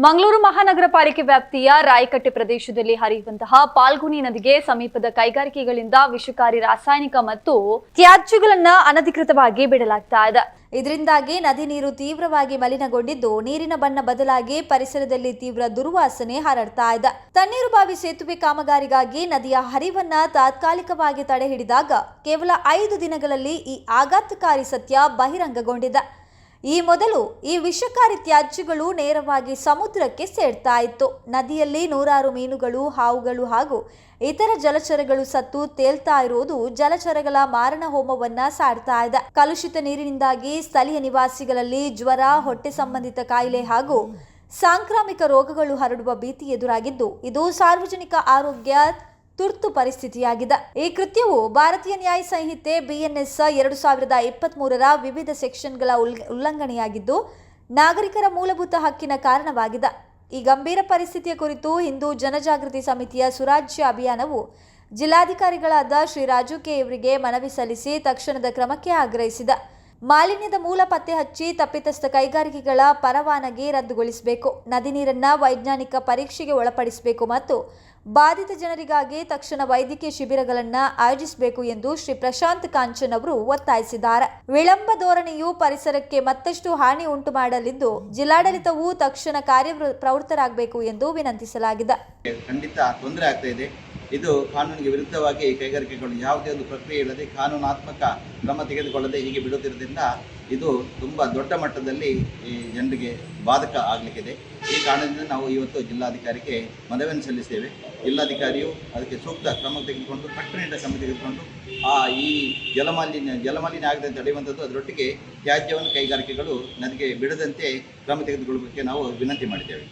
ಮಂಗಳೂರು ಮಹಾನಗರ ಪಾಲಿಕೆ ವ್ಯಾಪ್ತಿಯ ರಾಯಕಟ್ಟೆ ಪ್ರದೇಶದಲ್ಲಿ ಹರಿಯುವಂತಹ ಪಾಲ್ಗುನಿ ನದಿಗೆ ಸಮೀಪದ ಕೈಗಾರಿಕೆಗಳಿಂದ ವಿಷಕಾರಿ ರಾಸಾಯನಿಕ ಮತ್ತು ತ್ಯಾಜ್ಯಗಳನ್ನ ಅನಧಿಕೃತವಾಗಿ ಬಿಡಲಾಗ್ತಾ ಇದೆ. ಇದರಿಂದಾಗಿ ನದಿ ನೀರು ತೀವ್ರವಾಗಿ ಮಲಿನಗೊಂಡಿದ್ದು ನೀರಿನ ಬಣ್ಣ ಬದಲಾಗಿ ಪರಿಸರದಲ್ಲಿ ತೀವ್ರ ದುರ್ವಾಸನೆ ಹರಡ್ತಾ ಇದೆ. ತಣ್ಣೀರು ಬಾವಿ ಸೇತುವೆ ಕಾಮಗಾರಿಗಾಗಿ ನದಿಯ ಹರಿವನ್ನ ತಾತ್ಕಾಲಿಕವಾಗಿ ತಡೆ ಹಿಡಿದಾಗ ಕೇವಲ ಐದು ದಿನಗಳಲ್ಲಿ ಈ ಆಘಾತಕಾರಿ ಸತ್ಯ ಬಹಿರಂಗಗೊಂಡಿದೆ. ಈ ಮೊದಲು ಈ ವಿಷಕಾರಿ ತ್ಯಾಜ್ಯಗಳು ನೇರವಾಗಿ ಸಮುದ್ರಕ್ಕೆ ಸೇರ್ತಾ ಇತ್ತು. ನದಿಯಲ್ಲಿ ನೂರಾರು ಮೀನುಗಳು, ಹಾವುಗಳು ಹಾಗೂ ಇತರ ಜಲಚರಗಳು ಸತ್ತು ತೇಲ್ತಾ ಇರುವುದು ಜಲಚರಗಳ ಮಾರಣ ಹೋಮವನ್ನ ಸಾಡ್ತಾ ಇದೆ. ಕಲುಷಿತ ನೀರಿನಿಂದಾಗಿ ಸ್ಥಳೀಯ ನಿವಾಸಿಗಳಲ್ಲಿ ಜ್ವರ, ಹೊಟ್ಟೆ ಸಂಬಂಧಿತ ಕಾಯಿಲೆ ಹಾಗೂ ಸಾಂಕ್ರಾಮಿಕ ರೋಗಗಳು ಹರಡುವ ಭೀತಿ ಎದುರಾಗಿದ್ದು, ಇದು ಸಾರ್ವಜನಿಕ ಆರೋಗ್ಯ ತುರ್ತು ಪರಿಸ್ಥಿತಿಯಾಗಿದೆ. ಈ ಕೃತ್ಯವು ಭಾರತೀಯ ನ್ಯಾಯ ಸಂಹಿತೆ ಬಿಎನ್ಎಸ್ ಎರಡು ಸಾವಿರದ ಇಪ್ಪತ್ತ್ ಮೂರರ ವಿವಿಧ ಸೆಕ್ಷನ್ಗಳ ಉಲ್- ಉಲ್ಲಂಘನೆಯಾಗಿದ್ದು, ನಾಗರಿಕರ ಮೂಲಭೂತ ಹಕ್ಕಿನ ಕಾರಣವಾಗಿದೆ. ಈ ಗಂಭೀರ ಪರಿಸ್ಥಿತಿಯ ಕುರಿತು ಹಿಂದೂ ಜನಜಾಗೃತಿ ಸಮಿತಿಯ ಸುರಾಜ್ಯ ಅಭಿಯಾನವು ಜಿಲ್ಲಾಧಿಕಾರಿಗಳಾದ ಶ್ರೀ ರಾಜು ಕೆ. ಇವರಿಗೆ ಮನವಿ ಸಲ್ಲಿಸಿ ತಕ್ಷಣದ ಕ್ರಮಕ್ಕೆ ಆಗ್ರಹಿಸಿದೆ. ಮಾಲಿನ್ಯದ ಮೂಲ ಪತ್ತೆ ಹಚ್ಚಿ ತಪ್ಪಿತಸ್ಥ ಕೈಗಾರಿಕೆಗಳ ಪರವಾನಗಿ ರದ್ದುಗೊಳಿಸಬೇಕು. ನದಿ ನೀರನ್ನ ವೈಜ್ಞಾನಿಕ ಪರೀಕ್ಷೆಗೆ ಒಳಪಡಿಸಬೇಕು ಮತ್ತು ಬಾಧಿತ ಜನರಿಗಾಗಿ ತಕ್ಷಣ ವೈದ್ಯಕೀಯ ಶಿಬಿರಗಳನ್ನು ಆಯೋಜಿಸಬೇಕು ಎಂದು ಶ್ರೀ ಪ್ರಶಾಂತ್ ಕಾಂಚನ್ ಅವರು ಒತ್ತಾಯಿಸಿದ್ದಾರೆ. ವಿಳಂಬ ಧೋರಣೆಯು ಪರಿಸರಕ್ಕೆ ಮತ್ತಷ್ಟು ಹಾನಿ ಉಂಟು ಮಾಡಲಿದ್ದು, ಜಿಲ್ಲಾಡಳಿತವು ತಕ್ಷಣ ಕಾರ್ಯ ಪ್ರವೃತ್ತರಾಗಬೇಕು ಎಂದು ವಿನಂತಿಸಲಾಗಿದೆ. ಖಂಡಿತ ತೊಂದರೆ ಆಗ್ತಾ ಇದೆ. ಇದು ಕಾನೂನಿಗೆ ವಿರುದ್ಧವಾಗಿ ಕೈಗಾರಿಕೆಗಳು ಯಾವುದೇ ಒಂದು ಪ್ರಕ್ರಿಯೆ ಇಲ್ಲದೆ ಕಾನೂನಾತ್ಮಕ ಕ್ರಮ ತೆಗೆದುಕೊಳ್ಳದೆ ಹೀಗೆ ಬಿಡುತ್ತಿರೋದ್ರಿಂದ ಇದು ತುಂಬ ದೊಡ್ಡ ಮಟ್ಟದಲ್ಲಿ ಈ ಜನರಿಗೆ ಬಾಧಕ ಆಗಲಿಕ್ಕಿದೆ. ಈ ಕಾರಣದಿಂದ ನಾವು ಇವತ್ತು ಜಿಲ್ಲಾಧಿಕಾರಿಗೆ ಮನವಿಯನ್ನು ಸಲ್ಲಿಸ್ತೇವೆ. ಜಿಲ್ಲಾಧಿಕಾರಿಯು ಅದಕ್ಕೆ ಸೂಕ್ತ ಕ್ರಮ ತೆಗೆದುಕೊಂಡು ಕಟ್ಟುನಿಟ್ಟ ಕ್ರಮ ತೆಗೆದುಕೊಂಡು ಆ ಈ ಜಲಮಾಲಿನ್ಯ ಜಲಮಾಲಿನ್ಯ ಆಗದಂತೆ ತಡೆಯುವಂಥದ್ದು ಅದರೊಟ್ಟಿಗೆ ತ್ಯಾಜ್ಯವನ್ನು ಕೈಗಾರಿಕೆಗಳು ನದಿಗೆ ಬಿಡದಂತೆ ಕ್ರಮ ತೆಗೆದುಕೊಳ್ಳಬೇಕೆ ನಾವು ವಿನಂತಿ ಮಾಡಿದ್ದೇವೆ.